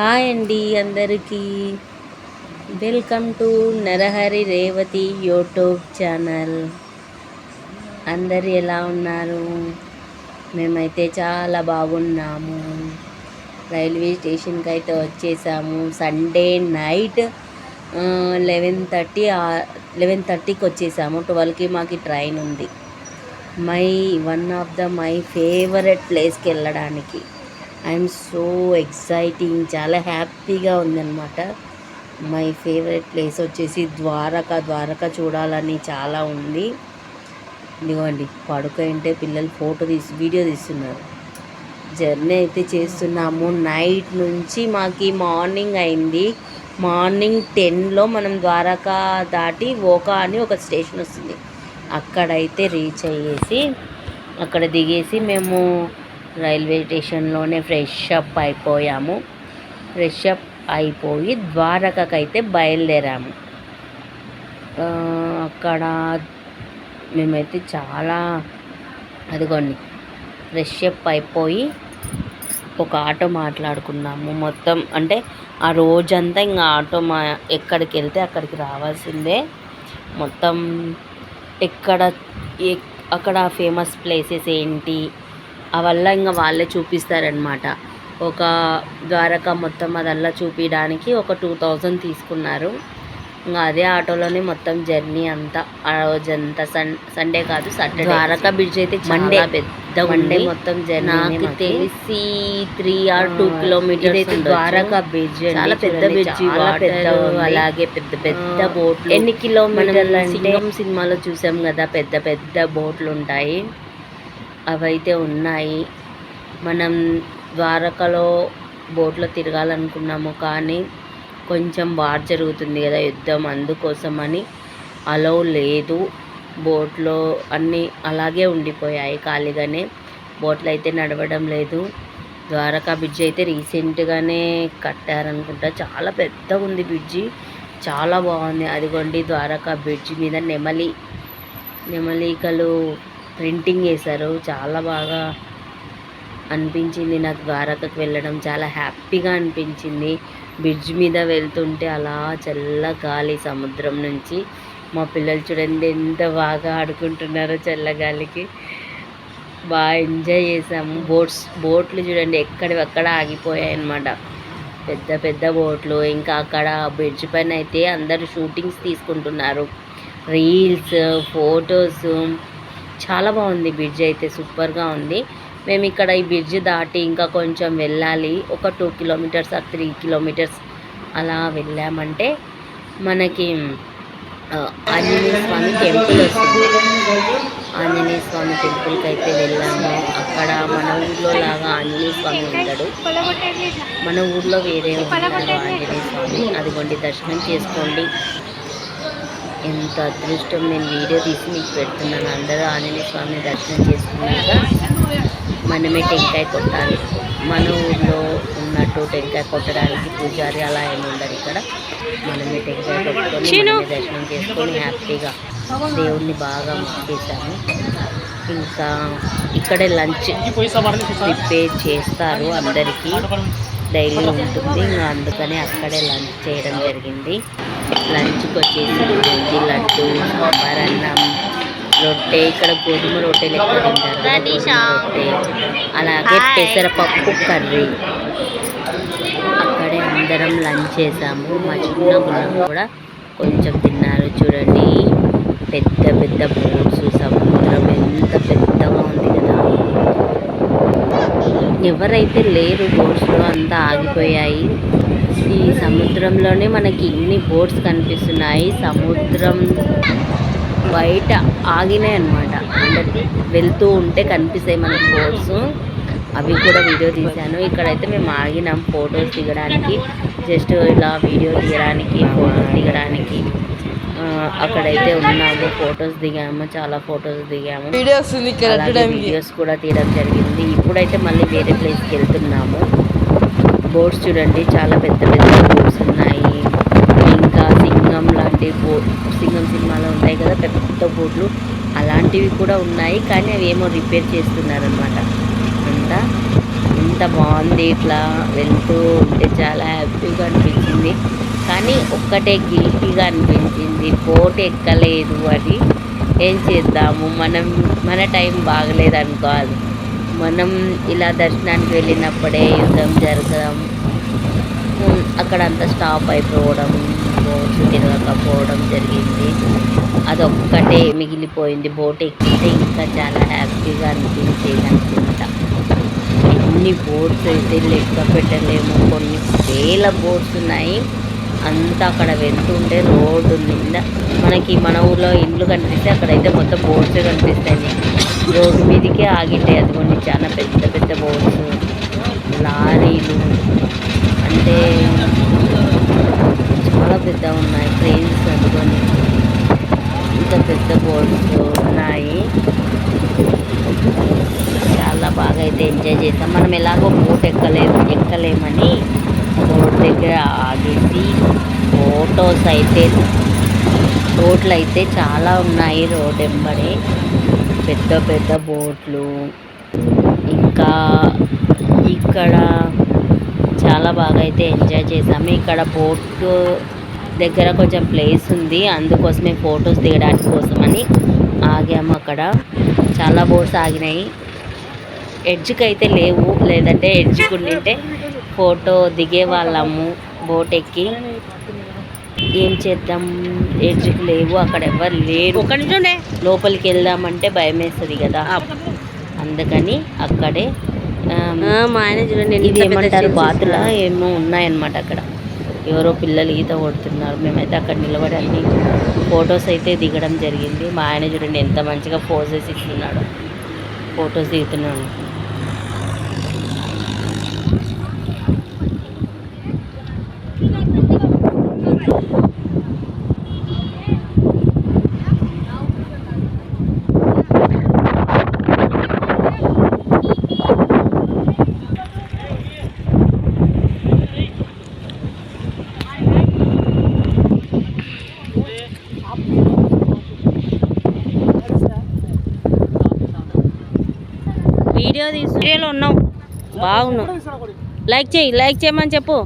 Hi అండి అందరికీ. Welcome to Narahari Revathi YouTube channel. అందరు ఎలా ఉన్నారు? మేమైతే చాలా బాగున్నాము. రైల్వే స్టేషన్కి అయితే వచ్చేసాము. Sunday night eleven thirty eleven థర్టీకి వచ్చేసాము. ట్వెల్వ్కి మాకు ట్రైన్ ఉంది. My one of the my favourite ప్లేస్కి వెళ్ళడానికి. ఐఎమ్ సో ఎక్సైటింగ్ చాలా హ్యాపీగా ఉందన్నమాట. మై ఫేవరెట్ ప్లేస్ వచ్చేసి ద్వారకా. ద్వారకా చూడాలని చాలా ఉంది. ఇదిగోండి పడుకుంటే పిల్లలు ఫోటో తీసి వీడియో తీస్తున్నారు. జర్నీ అయితే చేస్తున్నాము. నైట్ నుంచి మాకు మార్నింగ్ అయింది. మార్నింగ్ టెన్లో మనం ద్వారకా దాటి ఓకా అని ఒక స్టేషన్ వస్తుంది. అక్కడైతే రీచ్ అయ్యేసి అక్కడ దిగేసి మేము రైల్వే స్టేషన్లోనే ఫ్రెష్ అప్ అయిపోయాము. ఫ్రెష్ అప్ అయిపోయి ద్వారకకైతే బయలుదేరాము. అక్కడ మేమైతే చాలా అదిగోండి ఫ్రెష్ అప్ అయిపోయి ఒక ఆటో మాట్లాడుకున్నాము. మొత్తం అంటే ఆ రోజంతా ఇంకా ఆటో మా ఎక్కడికి వెళ్తే అక్కడికి రావాల్సిందే. మొత్తం ఎక్కడ అక్కడ ఫేమస్ ప్లేసెస్ ఏంటి అవల్లా ఇంకా వాళ్ళే చూపిస్తారనమాట ఒక ద్వారకా మొత్తం అదల్లా చూపించడానికి ఒక టూ థౌజండ్ తీసుకున్నారు. ఇంకా అదే ఆటోలోనే మొత్తం జర్నీ అంతా. ఆ రోజంతా సన్ సండే కాదు సాటర్డే. ద్వారకా బ్రిడ్జ్ అయితే మండే. పెద్ద మండే మొత్తం జర్నీ నాకు తెలిసి త్రీ ఆర్ టూ కిలోమీటర్స్ అయితే ద్వారకా బ్రిడ్జ్ చాలా పెద్ద బ్రిడ్జ్ పెద్ద అలాగే పెద్ద పెద్ద బోట్లు. ఎన్ని కిలోమీటర్లు సినిమాలో చూసాం కదా పెద్ద పెద్ద బోట్లు ఉంటాయి. అవైతే ఉన్నాయి. మనం ద్వారకలో బోట్లో తిరగాలనుకున్నాము కానీ కొంచెం వార్ జరుగుతుంది కదా యుద్ధం అందుకోసమని అలౌ లేదు. బోట్లో అన్నీ అలాగే ఉండిపోయాయి ఖాళీగానే. బోట్లు అయితే నడవడం లేదు. ద్వారకా బ్రిడ్జ్ అయితే రీసెంట్గానే కట్టారనుకుంటా. చాలా పెద్దగా ఉంది బ్రిడ్జి. చాలా బాగుంది. అదిగోండి ద్వారకా బ్రిడ్జ్ మీద నెమలి నెమలికలు ప్రింటింగ్ వేశారు చాలా బాగా అనిపించింది నాకు ద్వారకకు వెళ్ళడం. చాలా హ్యాపీగా అనిపించింది. బ్రిడ్జ్ మీద వెళ్తుంటే అలా చల్ల గాలి సముద్రం నుంచి. మా పిల్లలు చూడండి ఎంత బాగా ఆడుకుంటున్నారో చల్లగాలికి బాగా ఎంజాయ్ చేసాము బోట్స్ బోట్లు చూడండి ఎక్కడివి ఆగిపోయాయి అన్నమాట. పెద్ద పెద్ద బోట్లు. ఇంకా అక్కడ బ్రిడ్జ్ పైన అయితే అందరూ షూటింగ్స్ తీసుకుంటున్నారు. రీల్స్ ఫొటోస్ చాలా బాగుంది బ్రిడ్జ్ అయితే సూపర్గా ఉంది. మేము ఇక్కడ ఈ బ్రిడ్జ్ దాటి ఇంకా కొంచెం వెళ్ళాలి. ఒక టూ కిలోమీటర్స్ ఆ త్రీ కిలోమీటర్స్ అలా వెళ్ళామంటే మనకి ఆంజనేయ స్వామి టెంపుల్ వస్తుంది. ఆంజనేయ స్వామి టెంపుల్కి అయితే వెళ్ళాము. అక్కడ మన ఊర్లో లాగా ఆంజనేయ స్వామి ఉంటాడు మన ఊర్లో వేరే ఉంటాడు ఆంజనేయ స్వామి. అదిగోండి దర్శనం చేసుకోండి. ఎంత అదృష్టం నేను వీడియో తీసి మీకు పెడుతున్నాను. అందరూ ఆంజనేయ స్వామిని దర్శనం చేసుకున్నాక మనమే టెంకాయ కొట్టాలి. మన ఊర్లో ఉన్నట్టు టెంకాయ కొట్టడానికి పూజారి అలా ఏమి ఉండరు ఇక్కడ. మనమే టెంకాయ కొట్టుకొని దర్శనం చేసుకొని హ్యాపీగా దేవుణ్ణి బాగా మొక్కేసాము ఇంకా ఇక్కడే లంచ్ ప్రిపేర్ చేస్తారు అందరికీ. డైలీ ఉంటుంది. ఇంకా అందుకని అక్కడే లంచ్ చేయడం జరిగింది. లంచ్కి వచ్చేసి బూందీ లడ్డు సాంబార్ అన్నం రొట్టె. ఇక్కడ గోధుమ రొట్టెలు ఎక్కువ తింటారు రొట్టె. అలాగే పెసరపప్పు కర్రీ. అక్కడే అందరం లంచ్ చేసాము. మా చిన్న గుణం కూడా కొంచెం తిన్నారు. చూడండి పెద్ద పెద్ద బోట్స్ సముద్రం ఎంత పెద్దగా ఉంది కదా ఎవరైతే లేరు బోట్స్లో అంతా ఆగిపోయాయి. ఈ సముద్రంలోనే మనకి ఇన్ని బోట్స్ కనిపిస్తున్నాయి. సముద్రం బయట ఆగినాయి అనమాట అంటే వెళ్తూ ఉంటే కనిపిస్తాయి మనకి బోట్స్. అవి కూడా వీడియో తీశాను. ఇక్కడైతే మేము ఆగినాం ఫొటోస్ దిగడానికి. జస్ట్ ఇలా వీడియో తీయడానికి ఫొటోస్ దిగడానికి. అక్కడైతే ఉన్నాము ఫొటోస్ దిగాము చాలా ఫొటోస్ దిగాము. వీడియో వస్తుంది ఇక్కడ అలాగే అడ్డడానికి వీడియోస్ కూడా తీయడం జరిగింది. ఇప్పుడైతే మళ్ళీ వేరే ప్లేస్కి వెళ్తున్నాము. బోట్స్ చూడండి చాలా పెద్ద పెద్ద బోట్స్ ఉన్నాయి. ఇంకా సింగం లాంటి బోట్ సింగం సినిమాలో ఉంటాయి కదా పెద్ద బోట్లు. అలాంటివి కూడా ఉన్నాయి కానీ అవి ఏమో రిపేర్ చేస్తున్నారనమాట అంతా ఎంత బాగుంది ఇట్లా వెళ్తూ ఉంటే చాలా హ్యాపీగా అనిపించింది. కానీ ఒక్కటే గిల్టీగా అనిపించింది. బోట్ ఎక్కలేదు అని ఏం చేద్దాము? మనం మన టైం బాగలేదు అనుకోవాలి మనం ఇలా దర్శనానికి వెళ్ళినప్పుడే యుద్ధం జరగడం అక్కడ అంతా స్టాప్ అయిపోవడం బోట్స్ తిరగకపోవడం జరిగింది. అదొక్కటే మిగిలిపోయింది. బోట్ ఎక్కితే ఇంకా చాలా హ్యాపీగా అనిపించేది అనుకుంటా. కొన్ని బోర్డ్స్ అయితే లెక్క పెట్టలేము. కొన్ని వేల బోర్డ్స్ ఉన్నాయి. అంతా అక్కడ వెళ్తుంటే రోడ్డు నిండా మనకి మన ఊర్లో ఇండ్లు కనిపిస్తే అక్కడైతే మొత్తం బోర్డ్స్ కనిపిస్తాయి. రోడ్డు మీదకే ఆగిటాయి అదిగోండి చాలా పెద్ద పెద్ద బోర్డ్స్ లారీలు. అంటే చాలా పెద్ద ఉన్నాయి. ట్రైన్స్ అందుకొని ఇంత పెద్ద బోర్డ్స్ ఉన్నాయి. చాలా బాగా అయితే ఎంజాయ్ చేసాం మనం ఎలాగో బోట్ ఎక్కలేము ఎక్కలేమని బోట్ దగ్గర ఆగేసి ఫోటోస్ అయితే బోట్లు అయితే చాలా ఉన్నాయి రోడ్ వెంబడి. పెద్ద పెద్ద బోట్లు. ఇంకా ఇక్కడ చాలా బాగా అయితే ఎంజాయ్ చేసాము ఇక్కడ బోట్ దగ్గర కొంచెం ప్లేస్ ఉంది. అందుకోసమే ఫొటోస్ దిగడానికి కోసమని ఆగాము అక్కడ. చాలా బోట్స్ ఆగినాయి. ఎడ్జ్కి అయితే లేవు లేదంటే ఎడ్జ్కి ఉండింటే ఫోటో దిగే వాళ్ళము బోట్ ఎక్కి ఏం చేద్దాం? ఎడ్జ్కి లేవు అక్కడ ఎవరు లేరు. లోపలికి వెళ్దామంటే భయం వేస్తుంది కదా. అందుకని అక్కడే మా ఆయన చూడండి ఎంత ఇది ఏమంటారు బాతులా. ఏమో ఉన్నాయన్నమాట అక్కడ. ఎవరో పిల్లలు ఈత కొడుతున్నారు. మేమైతే అక్కడ నిలబడి అన్ని ఫొటోస్ అయితే దిగడం జరిగింది. మా ఆయన చూడండి ఎంత మంచిగా పోజెస్ ఇస్తున్నాడు. ఫొటోస్ దిగుతున్నాడు. వీడియో తీసి. వీడియోలో ఉన్నాం. బాగున్నాం. లైక్ చేయి లైక్ చేయమని చెప్పు.